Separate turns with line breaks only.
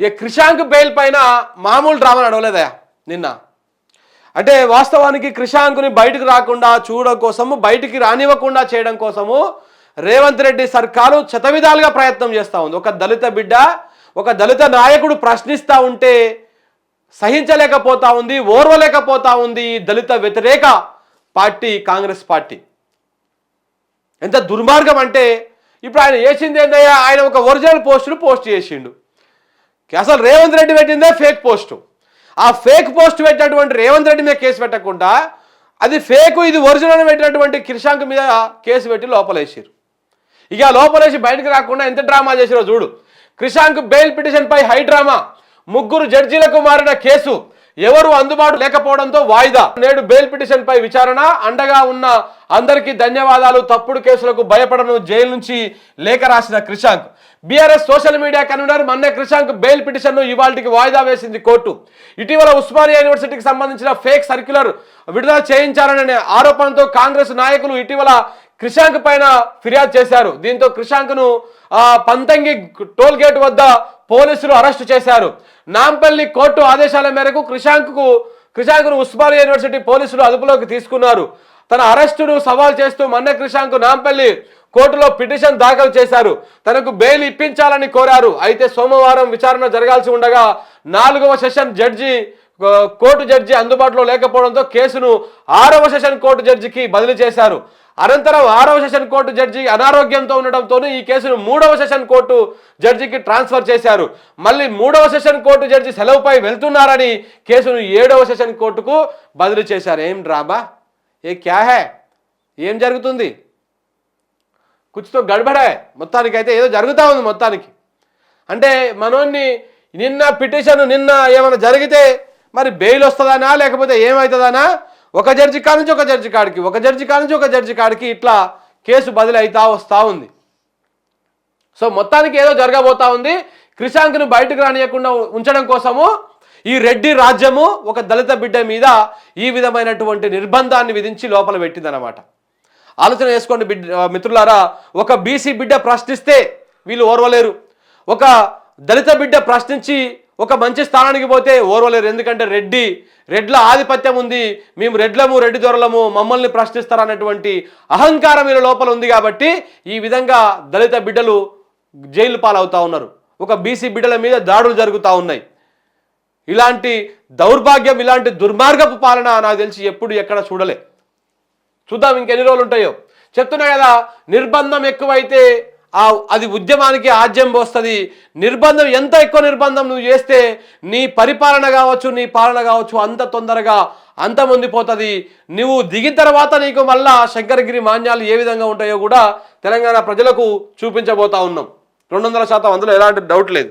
ఇక క్రిషాంక్ బెయిల్ పైన మామూలు డ్రామా నడవలేదయా నిన్న. అంటే వాస్తవానికి క్రిషాంక్ని బయటకు రాకుండా చూడడం కోసము బయటికి రానివ్వకుండా చేయడం కోసము రేవంత్ రెడ్డి సర్కారు చతవిధాలుగా ప్రయత్నం చేస్తూ ఉంది. ఒక దళిత బిడ్డ ఒక దళిత నాయకుడు ప్రశ్నిస్తూ ఉంటే సహించలేకపోతా ఉంది ఓర్వలేకపోతా ఉంది ఈ దళిత వ్యతిరేక పార్టీ కాంగ్రెస్ పార్టీ. ఎంత దుర్మార్గం అంటే ఇప్పుడు ఆయన చేసింది ఏందయ్యా ఆయన ఒక ఒరిజినల్ పోస్టును పోస్ట్ చేసిండు. అసలు రేవంత్ రెడ్డి పెట్టిందే ఫేక్ పోస్టు. ఆ ఫేక్ పోస్ట్ పెట్టినటువంటి రేవంత్ రెడ్డి మీద కేసు పెట్టకుండా అది ఫేక్ ఇది ఒరిజినల్ పెట్టినటువంటి కిర్షాంక్ మీద కేసు పెట్టి లోపలేసారు ఇక లోపలేసి బయటకు రాకుండా ఎంత డ్రామా చేసిరో చూడు. క్రిషాంక్ బెయిల్ పిటిషన్ పై హై డ్రామా. ముగ్గురు జడ్జీలకు మారిన కేసు. ఎవరు అందుబాటు లేకపోవడంతో వాయిదా. నేడు బెయిల్ పిటిషన్ పై విచారణ. అండగా ఉన్న అందరికీ ధన్యవాదాలు. తప్పుడు కేసులకు భయపడను. జైలు నుంచి లేఖ రాసిన Krishank BRS social media convener Manne Krishank bail పిటిషన్ను ఇవాళకి వాయిదా వేసింది కోర్టు. ఇటీవల ఉస్మానియా యూనివర్సిటీకి సంబంధించిన ఫేక్ సర్క్యులర్ విడుదల చేయించారనే ఆరోపణతో కాంగ్రెస్ నాయకులు ఇటీవల క్రిషాంక్ పైన ఫిర్యాదు చేశారు. దీంతో క్రిషాంక్ను ఆ, పంతంగి టోల్ గేట్ వద్ద పోలీసులు అరెస్టు చేశారు. నాంపల్లి కోర్టు ఆదేశాల మేరకు క్రిషాంక్కు క్రిషాంక్ను ఉస్మానియా యూనివర్సిటీ పోలీసులు అదుపులోకి తీసుకున్నారు. తన అరెస్టును సవాల్ చేస్తూ మన్న క్రిషాంక్ నాంపల్లి కోర్టులో పిటిషన్ దాఖలు చేశారు. తనకు బెయిల్ ఇప్పించాలని కోరారు. అయితే సోమవారం విచారణ జరగాల్సి ఉండగా నాలుగవ సెషన్ జడ్జి కోర్టు జడ్జి అందుబాటులో లేకపోవడంతో కేసును ఆరవ సెషన్ కోర్టు జడ్జికి బదిలీ చేశారు. అనంతరం ఆరవ సెషన్ కోర్టు జడ్జి అనారోగ్యంతో ఉండడంతో ఈ కేసును మూడవ సెషన్ కోర్టు జడ్జికి ట్రాన్స్ఫర్ చేశారు. మళ్ళీ మూడవ సెషన్ కోర్టు జడ్జి సెలవుపై వెళ్తున్నారని కేసును ఏడవ సెషన్ కోర్టుకు బదిలీ చేశారు. ఏం డ్రామా? ఏ క్యా హే? ఏం జరుగుతుంది? కుచ్చుతో గడబడే. మొత్తానికి అయితే ఏదో జరుగుతూ ఉంది మొత్తానికి. అంటే మనోన్ని నిన్న పిటిషన్ నిన్న ఏమైనా జరిగితే మరి బెయిల్ వస్తుందనా లేకపోతే ఏమవుతుందనా ఒక జడ్జి కాడ నుంచి ఒక జడ్జి కాడికి ఒక జడ్జి కాడ నుంచి ఒక జడ్జి కాడికి ఇట్లా కేసు బదిలీ అవుతా వస్తూ ఉంది. సో మొత్తానికి ఏదో జరగబోతా ఉంది. క్రిషాంక్ను బయటకు రానియకుండా ఉంచడం కోసము ఈ రెడ్డి రాజ్యము ఒక దళిత బిడ్డ మీద ఈ విధమైనటువంటి నిర్బంధాన్ని విధించి లోపల పెట్టిందనమాట ఆలోచన చేసుకోండి బిడ్డ మిత్రులారా ఒక బీసీ బిడ్డ ప్రశ్నిస్తే వీళ్ళు ఓర్వలేరు. ఒక దళిత బిడ్డ ప్రశ్నించి ఒక మంచి స్థానానికి పోతే ఓర్వలేరు. ఎందుకంటే రెడ్డి రెడ్ల ఆధిపత్యం ఉంది. మేము రెడ్లము రెడ్డి దొరలము మమ్మల్ని ప్రశ్నిస్తారన్నటువంటి అహంకారం వీళ్ళ లోపల ఉంది కాబట్టి ఈ విధంగా దళిత బిడ్డలు జైలు పాలవుతూ ఉన్నారు. ఒక బీసీ బిడ్డల మీద దాడులు జరుగుతూ ఉన్నాయి. ఇలాంటి దౌర్భాగ్యం ఇలాంటి దుర్మార్గపు పాలన నాకు తెలిసి ఎప్పుడు ఎక్కడ చూడలే. చూద్దాం ఇంకెన్ని రోజులు ఉంటాయో. చెప్తున్నా కదా నిర్బంధం ఎక్కువైతే ఆ అది ఉద్యమానికి ఆజ్యం పోస్తుంది. నిర్బంధం ఎంత ఎక్కువ నిర్బంధం నువ్వు చేస్తే నీ పరిపాలన కావచ్చు నీ పాలన కావచ్చు అంత తొందరగా అంత ముందిపోతుంది నువ్వు దిగిన తర్వాత నీకు మళ్ళా శంకరగిరి మాన్యాలు ఏ విధంగా ఉంటాయో కూడా తెలంగాణ ప్రజలకు చూపించబోతా ఉన్నాం. రెండు వందల శాతం అందులో ఎలాంటి డౌట్ లేదు.